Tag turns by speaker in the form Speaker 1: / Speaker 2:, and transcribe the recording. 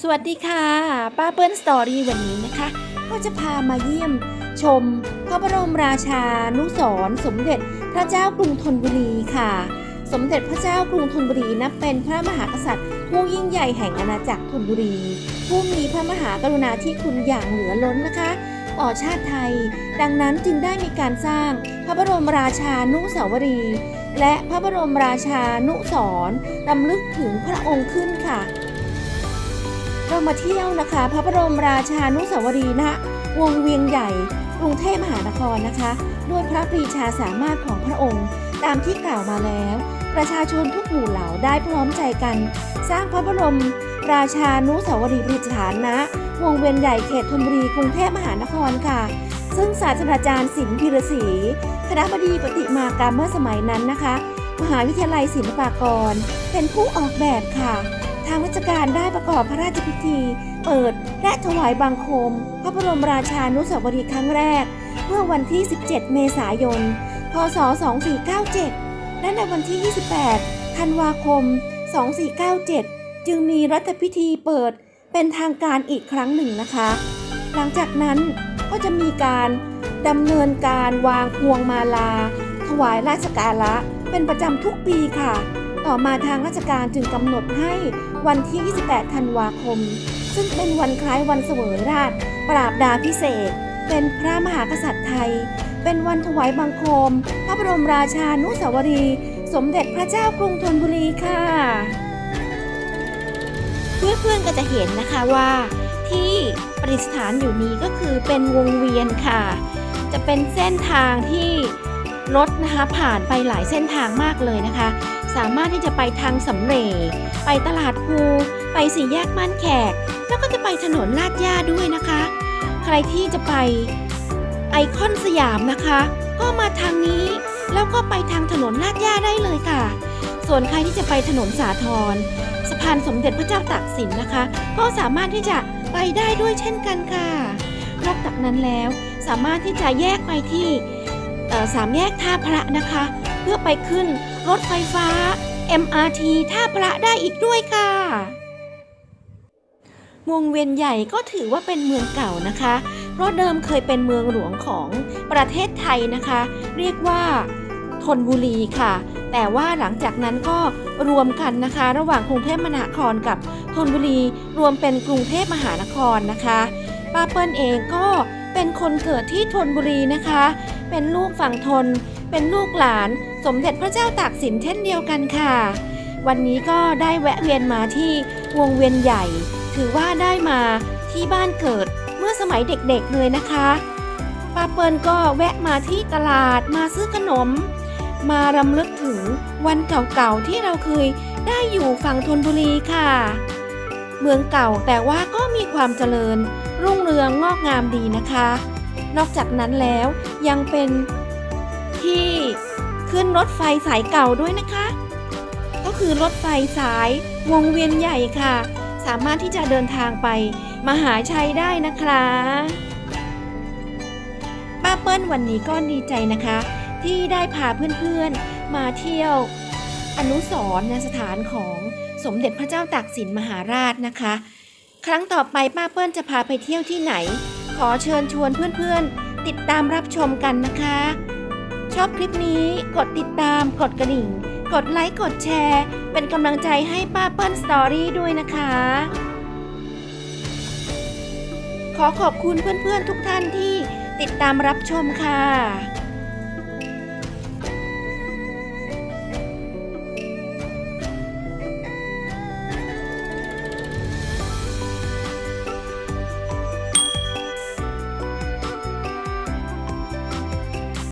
Speaker 1: สวัสดีค่ะ ป้าเปิ้ลสตอรี่วันนี้นะคะ ก็จะพามาเยี่ยมชมพระบรมราชานุสรสมเด็จพระเจ้ากรุงธนบุรีค่ะ สมเด็จพระเจ้ากรุงธนบุรีนับเป็นพระมหากษัตริย์ ผู้ยิ่งใหญ่แห่งอาณาจักรธนบุรี ผู้มีพระมหากรุณาธิคุณอย่างเหลือล้นนะคะต่อชาติไทย ดังนั้นจึงได้มีการสร้างพระบรมราชานุสาวรี และพระบรมราชานุสรณ์รำลึกถึงพระองค์ขึ้นค่ะ เรามาเที่ยวนะคะ พระบรมราชานุสาวรีย์ณวงเวียงใหญ่กรุงเทพมหานครนะคะ ด้วยพระปรีชาสามารถของพระองค์ ตามที่กล่าวมาแล้ว ประชาชนทุกหมู่เหล่าได้พร้อมใจกัน สร้างพระบรมราชานุสาวรีย์ประดิษฐานณวงเวียนใหญ่เขตธนบุรีกรุงเทพมหานครค่ะ ซึ่งศาสตราจารย์ศิลป์พิรศรีคณะบดีปฏิมากรรมเมื่อสมัยนั้นนะคะ มหาวิทยาลัยศิลปากร เป็นผู้ออกแบบค่ะางราชการได้ประกอบพระราชพิธี เปิดและถวายบังคม พระบรมราชานุสาวรีย์ครั้งแรก เมื่อวันที่ 17 เมษายน พศ 2497 และในวันที่ 28 ธันวาคม 2497 จึงมีรัฐพิธีเปิดเป็นทางการอีกครั้งหนึ่งนะคะ หลังจากนั้นก็จะมีการดำเนินการวางพวงมาลา ถวายราชการะเป็นประจำทุกปีค่ะ ต่อมาทางราชการจึงกำหนดให้วันที่ 28 ธันวาคม ซึ่งเป็นวันคล้ายวันเสวยราช ปราบดาพิเศษ เป็นพระมหากษัตริย์ไทย เป็นวันถวายบังคม พระบรมราชานุสาวรีย์สมเด็จพระเจ้ากรุงธนบุรีค่ะ เพื่อนๆก็จะเห็นนะคะว่า ที่ประดิษฐานอยู่นี้ก็คือเป็นวงเวียนค่ะ จะเป็นเส้นทางที่รถนะคะผ่านไปหลายเส้นทางมากเลยนะคะ สามารถที่จะไปทางสำเร็จไปตลาดภูไปสี่แยกบ้านแขก แล้วก็จะไปถนนลาดย่าด้วยนะคะ ใครที่จะไปไอคอนสยามนะคะ ก็มาทางนี้ แล้วก็ไปทางถนนลาดย่าได้เลยค่ะ ส่วนใครที่จะไปถนนสาทรสะพานสมเด็จพระเจ้าตากสินนะคะ ก็สามารถที่จะไปได้ด้วยเช่นกันค่ะ นอกจากนั้นแล้วสามารถที่จะแยกไปที่สามแยกท่าพระนะคะ เพื่อไปขึ้น รถไฟฟ้า MRT ท่าพระได้อีกด้วยค่ะ วงเวียนใหญ่ก็ถือว่าเป็นเมืองเก่านะคะ เพราะเดิมเคยเป็นเมืองหลวงของประเทศไทยนะคะ เรียกว่าธนบุรีค่ะ แต่ว่าหลังจากนั้นก็รวมกันนะคะ ระหว่างกรุงเทพมหานครกับธนบุรีรวมเป็นกรุงเทพมหานครนะคะป้าเปิ้ลเองก็เป็นคนเกิดที่ธนบุรีนะคะ เป็นลูกฝั่งธนเป็นลูกหลาน สมเด็จพระเจ้าตากสินเช่นเดียวกันค่ะ วันนี้ก็ได้แวะเวียนมาที่วงเวียนใหญ่ ถือว่าได้มาที่บ้านเกิดเมื่อสมัยเด็กๆเลยนะคะป้าเปิลก็แวะมาที่ตลาดมาซื้อขนม มารำลึกถึงวันเก่าๆที่เราเคยได้อยู่ฝั่งธนบุรีค่ะ เมืองเก่าแต่ว่าก็มีความเจริญ รุ่งเรืองงอกงามดีนะคะ นอกจากนั้นแล้วยังเป็นที่ ขึ้นรถไฟสายเก่าด้วยนะคะ ก็คือรถไฟสายวงเวียนใหญ่ค่ะ สามารถที่จะเดินทางไปมหาชัยได้นะคะป้าเปิ้ลวันนี้ก็ดีใจนะคะ ที่ได้พาเพื่อนๆมาเที่ยว อนุสรณ์สถานของสมเด็จพระเจ้าตากสินมหาราชนะคะ ครั้งต่อไปป้าเปิ้ลจะพาไปเที่ยวที่ไหน ขอเชิญชวนเพื่อนๆ ติดตามรับชมกันนะคะ ชอบคลิปนี้กดติดตามกดกระดิ่ง กดไลค์กดแชร์ เป็นกำลังใจให้ป้าเปิ้ลสตอรี่ด้วยนะคะ ขอขอบคุณเพื่อนๆทุกท่านที่ติดตามรับชมค่ะ